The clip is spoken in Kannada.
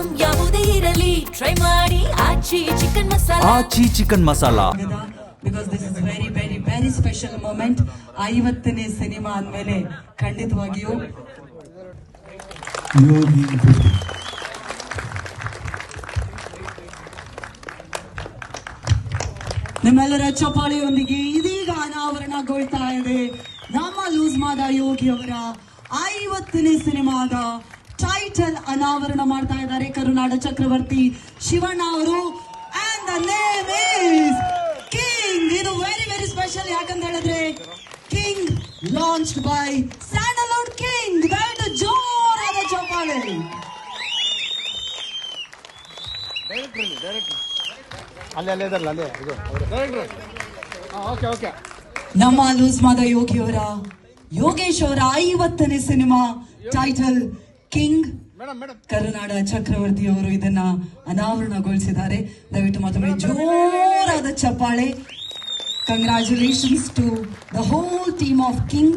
ಐಟಮ್ ಯಾವುದೇ ಇರಲಿ. ಟ್ರೈ ಮಾಡಿ. Aachi chicken masala. Aachi chicken masala. Because this is very very very special moment ಐವತ್ತನೇ ಸಿನಿಮಾ ಅಂದಮೇಲೆ ಖಂಡಿತವಾಗಿಯೂ ಯೋಗಿ ನಿಮ್ಮೆಲ್ಲರ ಚಪಾಳಿಯೊಂದಿಗೆ ಇದೀಗ ಅನಾವರಣಗೊಳ್ತಾ ಇದೆ ನಮ್ಮ ಲೂಸ್ ಮಾದ ಯೋಗಿ ಅವರ ಐವತ್ತನೇ ಸಿನಿಮಾದ ಟೈಟಲ್ ಅನಾವರಣ ಮಾಡ್ತಾ ಇದ್ದಾರೆ ಕರುನಾಡ ಚಕ್ರವರ್ತಿ ಶಿವಣ್ಣ ಅವರು. ಕಿಂಗ್ ಇದು ವೆರಿ ವೆರಿ ಸ್ಪೆಷಲ್ ಯಾಕಂತ ಹೇಳಿದ್ರೆ king launch by Sandalwood king ದಯವಿಟ್ಟು ಜೋರಾದ ಚಪ್ಪಾಳೆ ನಮ್ಮ ಲೂಸ್ ಮಾದ ಯೋಗಿಯವರ ಯೋಗೇಶ್ ಅವರ ಐವತ್ತನೇ cinema title king Karunada Chakravarthi ಅವರು ಇದನ್ನ ಅನಾವರಣಗೊಳಿಸಿದ್ದಾರೆ. ದಯವಿಟ್ಟು ಮತ್ತೊಮ್ಮೆ ಜೋರಾದ ಚಪ್ಪಾಳೆ. Congratulations to the whole team of king